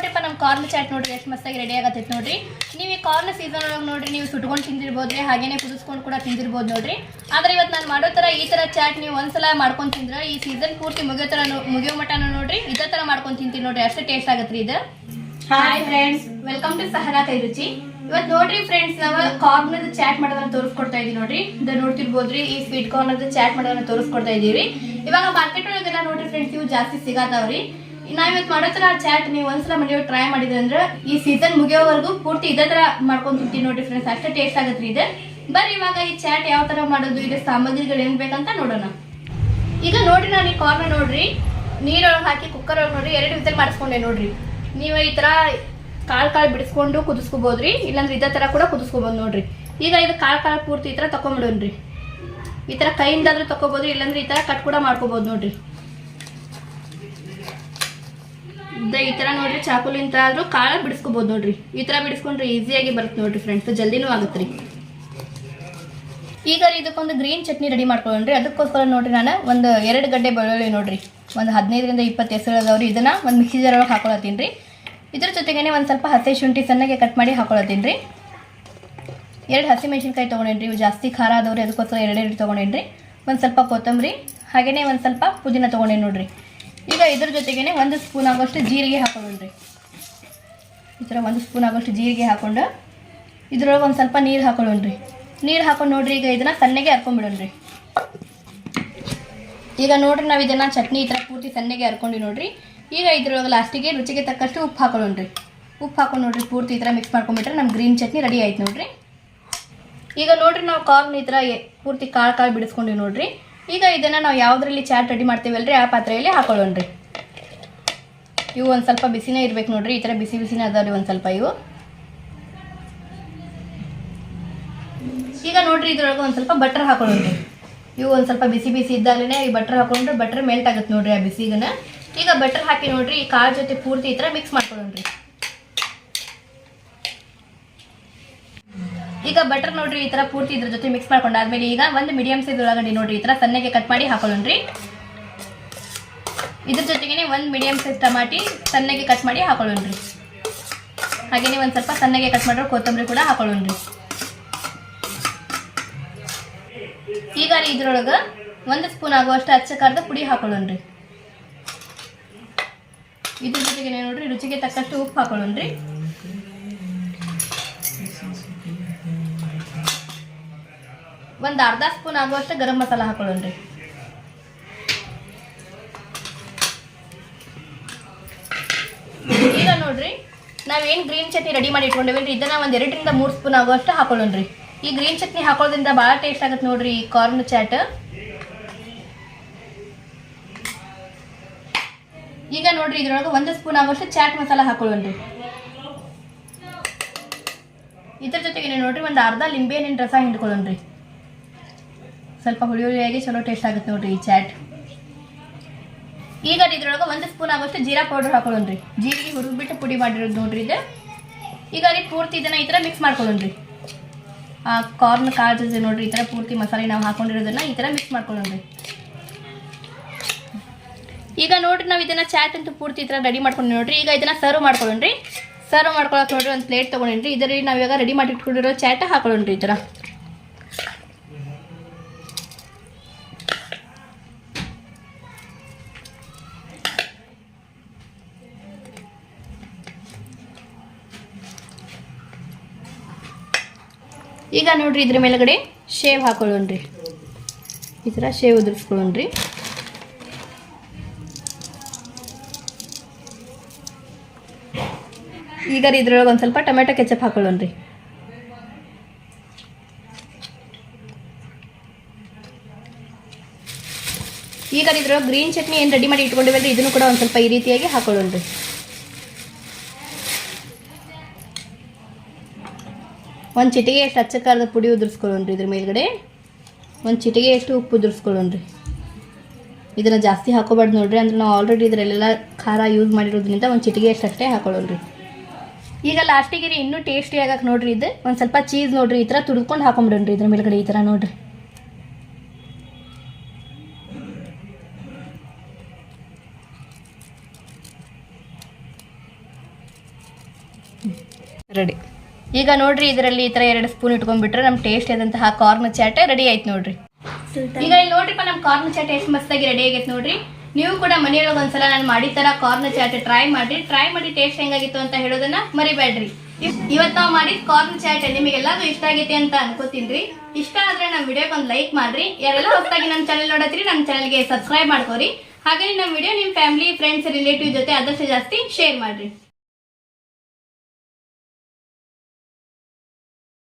ನೋಡ್ರಿಪ್ಪ ನಮ್ಮ corn chat ನೋಡ್ರಿ ಎಷ್ಟು ಮಸ್ತಾಗಿ ರೆಡಿ ಆಗತ್ತೈತೆ ನೋಡ್ರಿ. ನೀವು ಈ ಕಾರ್ನ್ ಸೀಸನ್ ಒಳಗೆ ನೋಡ್ರಿ ನೀವು ಸುಟ್ಕೊಂಡು ತಿಂದಿರ್ಬೋದ್ರಿ ಹಾಗೇನೆ ಕುದಿಸ್ಕೊಂಡು ಕೂಡ ತಿಂದಿರ್ಬೋದು ನೋಡ್ರಿ. ಆದರೆ ಇವತ್ತು ನಾನು ಮಾಡೋ ಥರ ಈ ಥರ ಚಾಟ್ ನೀವು ಒಂದ್ಸಲ ಮಾಡ್ಕೊಂಡು ತಿಂದ್ರೆ ಈ ಸೀಸನ್ ಪೂರ್ತಿ ಮುಗಿಯೋ ಥರ ಮುಗಿಯೋ ಮಟನ ನೋಡ್ರಿ ಇದೇ ಥರ ಮಾಡ್ಕೊಂಡು ತಿಂತೀವಿ ನೋಡ್ರಿ. ಅಷ್ಟು ಟೇಸ್ಟ್ ಆಗತ್ರಿ ಇದು. Hi friends welcome to Sahana ಕೈ ರುಚಿ ಇವತ್ತು ನೋಡ್ರಿ ಫ್ರೆಂಡ್ಸ್ ನಾವು ಕಾರ್ನ್ ಚಾಟ್ ಮಾಡೋದನ್ನ ತೋರಿಸ್ಕೊಡ್ತಾ ಇದೀವಿ ನೋಡ್ರಿ. ಇದು ನೋಡ್ತಿರ್ಬೋದ್ರಿ ಈ ಸ್ವೀಟ್ ಕಾರ್ನ್ ಚಾಟ್ ಮಾಡೋದನ್ನ ತೋರಿಸ್ಕೊಡ್ತಾ ಇದೀವಿ. ಇವಾಗ ಮಾರ್ಕೆಟ್ ಒಳಗೆಲ್ಲ ನೋಡ್ರಿ ಫ್ರೆಂಡ್ಸ್ ಇವು ಜಾಸ್ತಿ ಸಿಗಾತಾವ್ರಿ. ನಾವ್ ಇವತ್ತು ಮಾಡೋ ತರ ಚಾಟ್ ನೀವು ಒಂದ್ಸಲ ಮಾಡಿ ಟ್ರೈ ಮಾಡಿದ್ರೆ ಅಂದ್ರೆ ಈ ಸೀಸನ್ ಮುಗಿಯೋವರೆಗೂ ಪೂರ್ತಿ ಇದೇ ತರ ಮಾಡ್ಕೊಂಡು ತಿಂತೀವಿ ನೋಡ್ರಿ ಫ್ರೆಂಡ್ಸ್ ಅಷ್ಟೇ ಟೇಸ್ಟ್ ಆಗತ್ರಿ ಇದೆ. ಬರ್ರಿ ಇವಾಗ ಈ ಚಾಟ್ ಯಾವ ತರ ಮಾಡೋದು ಇದೆ ಸಾಮಗ್ರಿಗಳು ಏನ್ ಬೇಕಂತ ನೋಡೋಣ. ಈಗ ನೋಡ್ರಿ ನಾನು ಈ ಕಾರ್ನ ನೋಡ್ರಿ. ನೀರೊಳಗೆ ಹಾಕಿ ಕುಕ್ಕರ್ ಒಳಗೆ ನೋಡ್ರಿ. ಎರಡು ವಿಸಲ್ ಮಾಡಿಸ್ಕೊಂಡೆ ನೋಡ್ರಿ. ನೀವು ಈ ತರ ಕಾಳು ಕಾಳು ಬಿಡಿಸ್ಕೊಂಡು ಕುದಿಸ್ಕೋಬೋದ್ರಿ. ಇಲ್ಲಾಂದ್ರೆ ಇದೇ ತರ ಕೂಡ ಕುದಿಸ್ಕೋಬೋದು ನೋಡ್ರಿ. ಈಗ ಇದು ಕಾಳು ಕಾಳು ಪೂರ್ತಿ ಈ ತರ ತಕೊಂಬಿಡೋನ್ರಿ ಈ ತರ ಕೈಯಿಂದಾದ್ರೂ ತಕೋಬೋದ್ರಿ ಇಲ್ಲಾಂದ್ರೆ ಈ ತರ ಕಟ್ ಕೂಡ ಮಾಡ್ಕೋಬಹುದು ನೋಡ್ರಿ. ಇದ ಈ ತರ ನೋಡ್ರಿ ಚಾಕುಲಿಂತ ಆದ್ರೂ ಕಾಳ ಬಿಡಿಸ್ಕೋಬಹುದು ನೋಡ್ರಿ. ಈ ತರ ಬಿಡಿಸ್ಕೊಂಡ್ರೆ ಈಸಿಯಾಗಿ ಬರುತ್ತೆ ನೋಡ್ರಿ ಫ್ರೆಂಡ್ಸ್ ಜಲ್ದಿನೂ ಆಗುತ್ತೆ ಈಗ ರೀ ಇದಕ್ಕೊಂದು ಗ್ರೀನ್ ಚಟ್ನಿ ರೆಡಿ ಮಾಡ್ಕೊಳ್ಳೋಣ್ರಿ ಅದಕ್ಕೋಸ್ಕರ ನೋಡ್ರಿ ನಾನು ಒಂದು ಎರಡು ಗಡ್ಡೆ ಬೆಳ್ಳುಳ್ಳಿ ನೋಡ್ರಿ. ಒಂದು ಹದಿನೈದರಿಂದ ಇಪ್ಪತ್ತು ಹೆಸರು ಅದಾವ್ರಿ. ಇದನ್ನ ಒಂದು ಮಿಕ್ಸಿ ಜಾರ್ ಒಳಗೆ ಹಾಕೊಳತ್ತೀನಿ ರೀ. ಇದ್ರ ಜೊತೆಗೇನೆ ಒಂದು ಸ್ವಲ್ಪ ಹಸಿ ಶುಂಠಿ ಸಣ್ಣಗೆ ಕಟ್ ಮಾಡಿ ಹಾಕೊಳತ್ತೀನಿ ಎರಡು ಹಸಿ ಮೆಣಸಿನ್ಕಾಯಿ ತೊಗೊಂಡೇನ್ರಿ ಇವು ಜಾಸ್ತಿ ಖಾರ ಆದವ್ರಿ ಅದಕ್ಕೋಸ್ಕರ ಎರಡೆರಡು ತೊಗೊಂಡೇನ್ರಿ ಒಂದು ಸ್ವಲ್ಪ ಕೊತ್ತಂಬರಿ ಹಾಗೆಯೇ ಒಂದು ಸ್ವಲ್ಪ ಪುದೀನ ತೊಗೊಂಡೇನಿ ನೋಡ್ರಿ. ಈಗ ಇದ್ರ ಜೊತೆಗೇನೆ ಒಂದು ಸ್ಪೂನ್ ಆಗೋಷ್ಟು ಜೀರಿಗೆ ಹಾಕೊಳ್ಳೋಣ್ರಿ ಈ ಥರ ಒಂದು ಸ್ಪೂನ್ ಆಗೋಷ್ಟು ಜೀರಿಗೆ ಹಾಕೊಂಡು ಇದ್ರೊಳಗೆ ಒಂದು ಸ್ವಲ್ಪ ನೀರು ಹಾಕೊಳ್ಳೋಣ್ರಿ. ನೀರು ಹಾಕೊಂಡು ನೋಡ್ರಿ, ಈಗ ಇದನ್ನ ಸಣ್ಣಗೆ ಹರ್ಕೊಂಡ್ಬಿಡೋಣ್ರಿ ಈಗ ನೋಡ್ರಿ ನಾವು ಇದನ್ನ ಚಟ್ನಿ ಈ ಥರ ಪೂರ್ತಿ ಸಣ್ಣಗೆ ಹರ್ಕೊಂಡು ನೋಡ್ರಿ. ಈಗ ಇದ್ರೊಳಗೆ ಲಾಸ್ಟಿಗೆ ರುಚಿಗೆ ತಕ್ಕಷ್ಟು ಉಪ್ಪು ಹಾಕೊಳ್ಳೋಣ್ರಿ. ಉಪ್ಪು ಹಾಕೊಂಡು ನೋಡ್ರಿ ಪೂರ್ತಿ ಈ ಥರ ಮಿಕ್ಸ್ ಮಾಡ್ಕೊಂಡ್ಬಿಟ್ರೆ ನಮ್ಮ ಗ್ರೀನ್ ಚಟ್ನಿ ರೆಡಿ ಆಯ್ತು ನೋಡ್ರಿ. ಈಗ ನೋಡ್ರಿ ನಾವು ಕಾರ್ನ್ ಈ ಥರ ಪೂರ್ತಿ ಕಾಳು ಕಾಳು ಬಿಡಿಸ್ಕೊಂಡಿವಿ ನೋಡ್ರಿ. ಈಗ ಇದನ್ನ ನಾವು ಯಾವ್ದ್ರಲ್ಲಿ ಚಾಟ್ ರೆಡಿ ಮಾಡ್ತೀವಲ್ರಿ, ಆ ಪಾತ್ರೆಯಲ್ಲಿ ಹಾಕೊಳ್ಳೋಣ್ರಿ. ಇವು ಒಂದು ಸ್ವಲ್ಪ ಬಿಸಿನೇ ಇರ್ಬೇಕು ನೋಡ್ರಿ, ಈ ಥರ ಬಿಸಿ ಬಿಸಿನೇ ಅದಾವ್ರಿ ಒಂದು ಸ್ವಲ್ಪ ಇವು. ಈಗ ನೋಡ್ರಿ ಇದ್ರೊಳಗೆ ಒಂದು ಸ್ವಲ್ಪ ಬಟರ್ ಹಾಕೊಳ್ಳೋಣ್ರಿ. ಇವು ಒಂದು ಸ್ವಲ್ಪ ಬಿಸಿ ಬಿಸಿ ಇದ್ದಾಗಲೇ ಈ ಬಟರ್ ಹಾಕೊಂಡ್ರೆ ಬಟರ್ ಮೆಲ್ಟ್ ಆಗುತ್ತೆ ನೋಡ್ರಿ ಆ ಬಿಸಿಗನ. ಈಗ ಬಟರ್ ಹಾಕಿ ನೋಡ್ರಿ, ಈ ಕಾಳು ಜೊತೆ ಪೂರ್ತಿ ಈ ಥರ ಮಿಕ್ಸ್ ಮಾಡ್ಕೊಳ್ಳೋಣ್ರಿ. ಈಗ ಬಟರ್ ನೋಡ್ರಿ, ಈ ತರ ಪೂರ್ತಿ ಇದ್ರ ಜೊತೆ ಮಿಕ್ಸ್ ಮಾಡ್ಕೊಂಡಾದ್ಮೇಲೆ ಈಗ ಒಂದು ಮೀಡಿಯಂ ಸೈಜ್ ಉಳ್ಳಾಗಡ್ಡಿ ನೋಡ್ರಿ, ಈ ತರ ಸಣ್ಣಗೆ ಕಟ್ ಮಾಡಿ ಹಾಕೊಳ್ಳೋಣ್ರಿ. ಇದ್ರ ಜೊತೆಗೇನೆ ಒಂದು ಮೀಡಿಯಂ ಸೈಜ್ ಟಮಾಟಿ ಸಣ್ಣಗೆ ಕಟ್ ಮಾಡಿ ಹಾಕೊಳ್ಳೋಣ್ರಿ. ಹಾಗೇನೆ ಒಂದು ಸ್ವಲ್ಪ ಸಣ್ಣಗೆ ಕಟ್ ಮಾಡಿರೋ ಕೊತ್ತಂಬರಿ ಕೂಡ ಹಾಕೊಳ್ಳೋಣ್ರಿ. ಈಗ ಇದ್ರೊಳಗೆ ಒಂದು ಸ್ಪೂನ್ ಆಗುವಷ್ಟು ಅಚ್ಚ ಪುಡಿ ಹಾಕೊಳ್ಳೋಣ್ರಿ. ಇದ್ರ ಜೊತೆಗೆ ನೋಡ್ರಿ, ರುಚಿಗೆ ತಕ್ಕಷ್ಟು ಉಪ್ಪು ಹಾಕೊಳ್ಳೋಣ್ರಿ. ಒಂದು ಅರ್ಧ ಸ್ಪೂನ್ ಆಗುವಷ್ಟು ಗರಂ ಮಸಾಲ ಹಾಕೊಳ್ಳೋಣ್ರಿ. ಈಗ ನೋಡ್ರಿ, ನಾವೇನು ಗ್ರೀನ್ ಚಟ್ನಿ ರೆಡಿ ಮಾಡಿ ಇಟ್ಕೊಂಡಿವಲ್ರಿ ಇದನ್ನ ಒಂದು ಎರಡರಿಂದ ಮೂರು ಸ್ಪೂನ್ ಆಗುವಷ್ಟು ಹಾಕೊಳ್ಳೋಣ್ರಿ. ಈ ಗ್ರೀನ್ ಚಟ್ನಿ ಹಾಕೊಳ್ಳೋದ್ರಿಂದ ಭಾಳ ಟೇಸ್ಟ್ ಆಗುತ್ತೆ ನೋಡ್ರಿ ಈ ಕಾರ್ನ್ ಚಾಟ್. ಈಗ ನೋಡ್ರಿ, ಇದ್ರೊಳಗೆ ಒಂದು ಸ್ಪೂನ್ ಆಗುವಷ್ಟು ಚಾಟ್ ಮಸಾಲ ಹಾಕೊಳ್ಳೋಣ್ರಿ. ಇದ್ರ ಜೊತೆಗೆ ನೋಡ್ರಿ, ಒಂದು ಅರ್ಧ ಲಿಂಬೆ ಹಣ್ಣಿನ ರಸ ಹಿಂಡ್ಕೊಳ್ಳೋಣ್ರಿ. ಸ್ವಲ್ಪ ಹುಳಿ ಹುಳಿಯಾಗಿ ಚಲೋ ಟೇಸ್ಟ್ ಆಗುತ್ತೆ ನೋಡ್ರಿ ಈ ಚಾಟ್ ಈಗ ಇದ್ರೊಳಗೆ ಒಂದು ಸ್ಪೂನ್ ಆಗೋಷ್ಟು ಜೀರಾ ಪೌಡರ್ ಹಾಕೊಳ್ಳೋಣ್ರಿ. ಜೀರಿಗೆ ಹುರಿದ್ಬಿಟ್ಟು ಪುಡಿ ಮಾಡಿರೋದು ನೋಡ್ರಿ ಇದು. ಈಗ ರೀ ಪೂರ್ತಿ ಇದನ್ನ ಈ ಥರ ಮಿಕ್ಸ್ ಮಾಡ್ಕೊಳ್ಳೋಣ್ರಿ. ಆ ಕಾರ್ನ್ ಕಾಳು ನೋಡ್ರಿ ಈ ಥರ ಪೂರ್ತಿ ಮಸಾಲೆ ನಾವು ಹಾಕೊಂಡಿರೋದನ್ನ ಈ ಥರ ಮಿಕ್ಸ್ ಮಾಡ್ಕೊಳ್ಳೋಣ್ರಿ. ಈಗ ನೋಡ್ರಿ ನಾವು ಇದನ್ನ ಚಾಟ್ ಅಂತೂ ಪೂರ್ತಿ ಈ ಥರ ರೆಡಿ ಮಾಡ್ಕೊಂಡು ನೋಡ್ರಿ. ಈಗ ಇದನ್ನ ಸರ್ವ್ ಮಾಡ್ಕೊಳ್ಳೋಣ್ರಿ. ಸರ್ವ್ ಮಾಡ್ಕೊಳಕ್ಕೆ ನೋಡ್ರಿ ಒಂದು ಪ್ಲೇಟ್ ತೊಗೊಂಡ್ರಿ ಇದರಲ್ಲಿ ನಾವು ಇವಾಗ ರೆಡಿ ಮಾಡಿ ಇಟ್ಕೊಂಡಿರೋ ಚಾಟ್ ಹಾಕೊಳ್ಳೋಣ್ರಿ ಈ ಥರ ಈಗ ನೋಡ್ರಿ ಇದ್ರ ಮೇಲ್ಗಡೆ ಶೇವ್ ಹಾಕೊಳ್ಳೋಣ್ರಿ. ಈ ಥರ ಶೇವ್ ಉದುರಿಸ್ಕೊಳ್ಳೋಣ್ರಿ. ಈಗ ರೀ ಇದ್ರೊಳಗೆ ಒಂದು ಸ್ವಲ್ಪ ಟೊಮೆಟೊ ಕೆಚಪ್ ಹಾಕೊಳ್ಳೋಣ್ರಿ. ಈಗ ಇದ್ರೊಳಗೆ ಗ್ರೀನ್ ಚಟ್ನಿ ಏನು ರೆಡಿ ಮಾಡಿ ಇಟ್ಕೊಂಡಿವಲ್ರಿ, ಇದನ್ನು ಕೂಡ ಒಂದು ಸ್ವಲ್ಪ ಈ ರೀತಿಯಾಗಿ ಹಾಕೊಳ್ಳೋಣ್ರಿ. ಒಂದು ಚಿಟಿಗೆ ಎಷ್ಟು ಹಚ್ಚ ಖಾರದ ಪುಡಿ ಉದುರಿಸ್ಕೊಳ್ಳೋಣ್ರಿ ಇದ್ರ ಮೇಲ್ಗಡೆ? ಒಂದು ಚಿಟಿಗೆ ಎಷ್ಟು ಉಪ್ಪು ಉದುರಿಸ್ಕೊಳ್ಳೋಣ್ರಿ? ಇದನ್ನು ಜಾಸ್ತಿ ಹಾಕೋಬಾರ್ದು ನೋಡ್ರಿ, ಅಂದ್ರೆ ನಾವು ಆಲ್ರೆಡಿ ಇದರಲ್ಲೆಲ್ಲ ಖಾರ ಯೂಸ್ ಮಾಡಿರೋದ್ರಿಂದ ಒಂದು ಚಿಟಿಗೆ ಎಷ್ಟು ಅಷ್ಟೇ ಹಾಕೊಳ್ಳೋಣ್ರಿ. ಈಗ ಲಾಸ್ಟಿಗೆ ರೀ ಇನ್ನೂ ಟೇಸ್ಟಿ ಆಗಕ್ಕೆ ನೋಡ್ರಿ ಇದು. ಒಂದು ಸ್ವಲ್ಪ ಚೀಸ್ ನೋಡ್ರಿ, ಈ ಥರ ತುರ್ದ್ಕೊಂಡು ಹಾಕೊಂಬಿಡೋಣ್ರಿ ಇದ್ರ ಮೇಲ್ಗಡೆ ಈ ಥರ ನೋಡ್ರಿ. ರೆಡಿ ಈಗ ನೋಡ್ರಿ ಇದರಲ್ಲಿ ಈ ತರ ಎರಡು ಸ್ಪೂನ್ ಇಟ್ಕೊಂಡ್ಬಿಟ್ರೆ ನಮ್ ಟೇಸ್ಟ್ ಆದಂತಹ ಕಾರ್ನ್ ಚಾಟ್ ರೆಡಿ ಆಯ್ತು ನೋಡ್ರಿ. ಈಗ ಇಲ್ಲಿ ನೋಡ್ರಿಪ್ಪ ನಮ್ ಕಾರ್ನ್ ಚಾಟ್ ಎಷ್ಟು ಮಸ್ತಾಗಿ ರೆಡಿ ಆಗೈತೆ ನೋಡ್ರಿ. ನೀವು ಕೂಡ ಮನೆಯೊಳಗೆ ಒಂದ್ಸಲ ನಾನು ಮಾಡಿದ ತರ ಕಾರ್ನ್ ಚಾಟ್ ಟ್ರೈ ಮಾಡಿ ಟ್ರೈ ಮಾಡಿ ಟೇಸ್ಟ್ ಹೆಂಗಾಗಿತ್ತು ಅಂತ ಹೇಳೋದನ್ನ ಮರಿಬೇಡ್ರಿ. ಇವತ್ತ ನಾವು ಮಾಡಿದ ಕಾರ್ನ್ ಚಾಟ್ ನಿಮಗೆಲ್ಲರೂ ಇಷ್ಟ ಆಗೈತೆ ಅಂತ ಅನ್ಕೋತೀನಿ ಇಷ್ಟ ಆದ್ರೆ ನಮ್ಮ ವಿಡಿಯೋಗೆ ಒಂದ್ ಲೈಕ್ ಮಾಡ್ರಿ. ಯಾರೆಲ್ಲ ಹೊಸದಾಗಿ ನಮ್ಮ ಚಾನೆಲ್ ನೋಡತ್ರಿ ನಮ್ಮ ಚಾನೆಲ್ಗೆ ಸಬ್ಸ್ಕ್ರೈಬ್ ಮಾಡ್ಕೋರಿ. ಹಾಗೆ ನಮ್ಮ ವಿಡಿಯೋ ನಿಮ್ಮ ಫ್ಯಾಮಿಲಿ ಫ್ರೆಂಡ್ಸ್ ರಿಲೇಟಿವ್ ಜೊತೆ ಆದಷ್ಟು ಜಾಸ್ತಿ ಶೇರ್ ಮಾಡ್ರಿ.